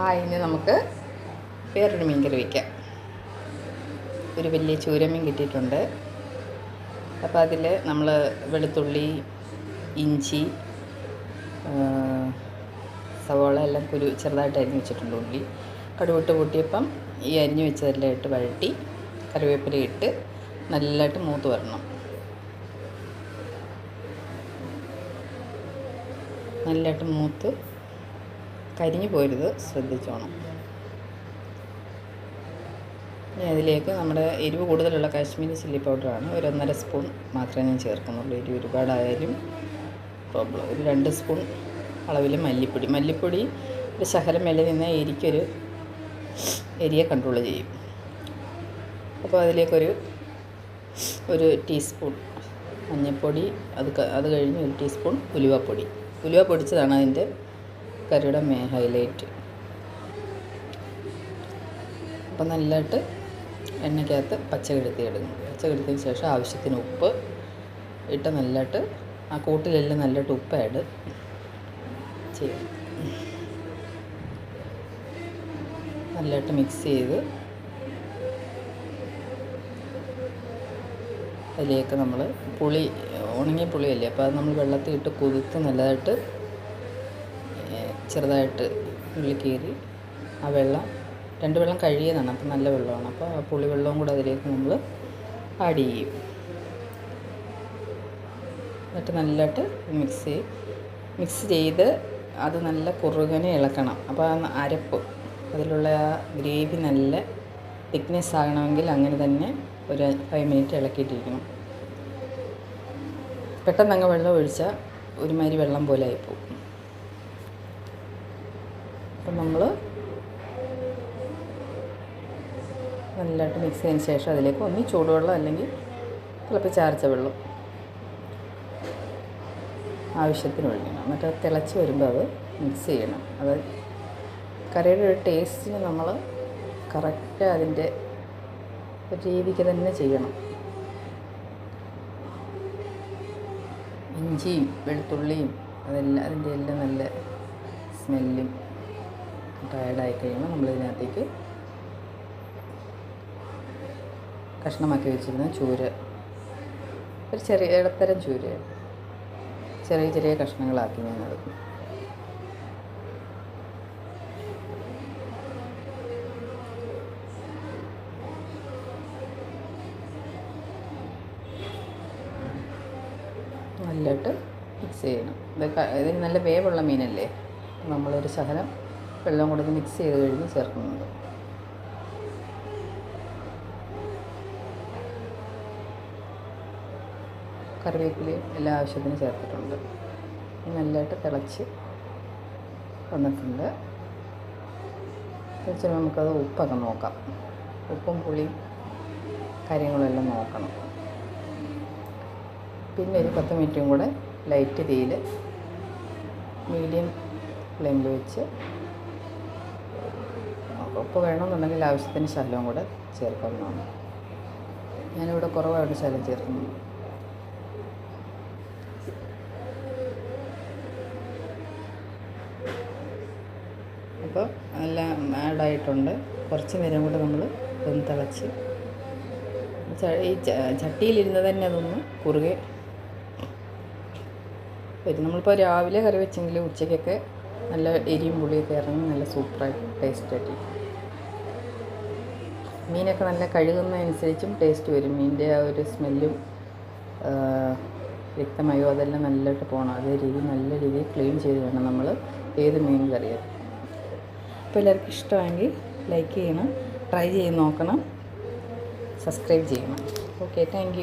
Hi ഇനി നമുക്ക് വേറൊരു മീൻ കറി വയ്ക്കാം ഒരു വലിയ ചൂരമീൻ കിട്ടിയിട്ടുണ്ട്. അപ്പോൾ അതിൽ നമ്മൾ വെളുത്തുള്ളി ഇഞ്ചി സവോള എല്ലാം കുരു ചെറുതായിട്ട് അരിഞ്ഞ് വെച്ചിട്ടുണ്ട് ഉള്ളി. കടുവിട്ട് കൂട്ടിയപ്പം ഈ അരിഞ്ഞ് വെച്ചതെല്ലാം ഇട്ട് വഴട്ടി കറിവേപ്പില ഇട്ട് നല്ലതായിട്ട് മൂത്ത് വരണം. നല്ലതായിട്ട് മൂത്ത് കരിഞ്ഞു പോരുത്. ശ്രദ്ധിച്ചോണം. ഇനി അതിലേക്ക് നമ്മുടെ എരിവ് കൂടുതലുള്ള കാശ്മീരി ചില്ലി പൗഡറാണ്. ഒരു ഒന്നര സ്പൂൺ മാത്രമേ ഞാൻ ചേർക്കുന്നുള്ളൂ. എരിവ് ഒരുപാടായാലും പ്രോബ്ലം ഒരു രണ്ട് സ്പൂൺ അളവിൽ മല്ലിപ്പൊടി. മല്ലിപ്പൊടി ഒരു ശകലം മേലെ നിന്നാൽ എരിക്കൊരു എരിയെ കൺട്രോൾ ചെയ്യും. അപ്പോൾ അതിലേക്കൊരു ഒരു ടീസ്പൂൺ മഞ്ഞൾപ്പൊടി അത് അത് കഴിഞ്ഞ് ഒരു ടീസ്പൂൺ ഉലുവപ്പൊടി. ഉലുവ പൊടിച്ചതാണ് അതിന്റെ കറിയുടെ മേ ഹൈലൈറ്റ് അപ്പം നല്ലതായിട്ട് എണ്ണയ്ക്കകത്ത് പച്ചകെടുത്തി ഇടുന്നു പച്ചകെടുത്തിയതിന് ശേഷം ആവശ്യത്തിന് ഉപ്പ് ഇട്ട് നല്ലതായിട്ട് ആ കൂട്ടിലെല്ലാം നല്ലതായിട്ട് ഉപ്പ് ആഡ് ചെയ്യും. നല്ലതായിട്ട് മിക്സ് ചെയ്ത് അതിലേക്ക് നമ്മൾ പുളി ഉണങ്ങിയ പുളിയല്ലേ? അപ്പോൾ അത് നമ്മൾ വെള്ളത്തിൽ ഇട്ട് കുതിർത്ത് നല്ലതായിട്ട് ചെറുതായിട്ട് ഉള്ളി കീറി ആ വെള്ളം രണ്ട് വെള്ളം കഴുകിയതാണ്. അപ്പം നല്ല വെള്ളമാണ്. അപ്പോൾ ആ പുളി വെള്ളവും കൂടെ അതിലേക്ക് നമ്മൾ ആഡ് ചെയ്യും. എന്നിട്ട് നല്ലതായിട്ട് മിക്സ് ചെയ്യും. മിക്സ് ചെയ്ത് അത് നല്ല കുറുകനെ ഇളക്കണം. അപ്പോൾ ആ അരപ്പ് അതിലുള്ള ആ ഗ്രേവി നല്ല തിക്നെസ് ആകണമെങ്കിൽ അങ്ങനെ തന്നെ ഒരു ഫൈവ് മിനിറ്റ് ഇളക്കിയിട്ടിരിക്കണം. പെട്ടെന്ന് അങ്ങ് വെള്ളം ഒഴിച്ചാൽ ഒരുമാതിരി വെള്ളം പോലെ ആയിപ്പോവും അപ്പം നമ്മൾ നല്ലതായിട്ട് മിക്സ് ചെയ്തതിന് ശേഷം അതിലേക്ക് ഒന്നി ചൂടുവെള്ളം അല്ലെങ്കിൽ തിളപ്പിച്ചാർച്ച വെള്ളം ആവശ്യത്തിന് ഒഴിക്കണം. എന്നിട്ട് അത് തിളച്ച് വരുമ്പോൾ അത് മിക്സ് ചെയ്യണം. അത് കറിയുടെ ഒരു ടേസ്റ്റിന് നമ്മൾ കറക്റ്റ് അതിന്റെ രീതിക്ക് തന്നെ ചെയ്യണം. ഇഞ്ചിയും വെളുത്തുള്ളിയും അതെല്ലാം അതിന്റെ എല്ലാം നല്ല സ്മെല്ലും ടയർഡായി കഴിയുമ്പോൾ നമ്മളിതിനകത്തേക്ക് കഷ്ണമാക്കി വെച്ചിരുന്ന ചൂര് ഒരു ചെറിയ ഇടത്തരം ചൂര് ചെറിയ ചെറിയ കഷ്ണങ്ങളാക്കി ഞാനത്. നല്ലതായിട്ട് മിക്സ് ചെയ്യണം. ഇത് ഇതിന് നല്ല വേവുള്ള മീനല്ലേ? നമ്മളൊരു ശകലം വെള്ളം കൂടെ മിക്സ് ചെയ്ത് കഴിഞ്ഞ് ചേർക്കുന്നുണ്ട്. കറിവേപ്പിലയും എല്ലാ ആവശ്യത്തിനും ചേർത്തിട്ടുണ്ട്. നല്ലതായിട്ട് തിളച്ച് വന്നിട്ടുണ്ട്. തിളച്ച് നമുക്കത് ഉപ്പൊക്കെ നോക്കാം. ഉപ്പും പുളിയും കാര്യങ്ങളെല്ലാം നോക്കണം. പിന്നെ ഒരു പത്ത് മിനിറ്റും കൂടെ ലൈറ്റ് തീയിൽ മീഡിയം ഫ്ലെയിമിൽ വെച്ച് നോക്കാം. ഉപ്പ് വേണമെന്നുണ്ടെങ്കിൽ ആവശ്യത്തിന് ശല്യവും കൂടെ ചേർക്കാവുന്നതാണ്. ഞാനിവിടെ കുറവായിട്ട് ശല്യം ചേർക്കുന്നു. അപ്പോൾ എല്ലാം ആഡായിട്ടുണ്ട്. കുറച്ച് നേരം കൂടെ നമ്മൾ ഒന്ന് തിളച്ച്. ഈ ചട്ടിയിലിരുന്ന് തന്നെ അതൊന്ന് കുറുകെ വരും. നമ്മളിപ്പോൾ രാവിലെ കറി വെച്ചെങ്കിൽ ഉച്ചയ്ക്കൊക്കെ നല്ല എരിയും പുളിയൊക്കെ ഇറങ്ങി നല്ല സൂപ്പറായി ടേസ്റ്റ് ആയിട്ട്. മീനൊക്കെ നല്ല കഴുകുന്നതനുസരിച്ചും ടേസ്റ്റ് വരും. മീനിന്റെ ആ ഒരു സ്മെല്ലും വ്യക്തമായോ അതെല്ലാം നല്ലതായിട്ട് പോകണം അതേ രീതിയിൽ നല്ല രീതിയിൽ ക്ലീൻ ചെയ്ത് വേണം നമ്മൾ ഏത് മീൻ കറിയും അപ്പോൾ എല്ലാവർക്കും ഇഷ്ടമാണെങ്കിൽ ലൈക്ക് ചെയ്യണം ട്രൈ ചെയ്ത് നോക്കണം സബ്സ്ക്രൈബ് ചെയ്യണം. Okay thank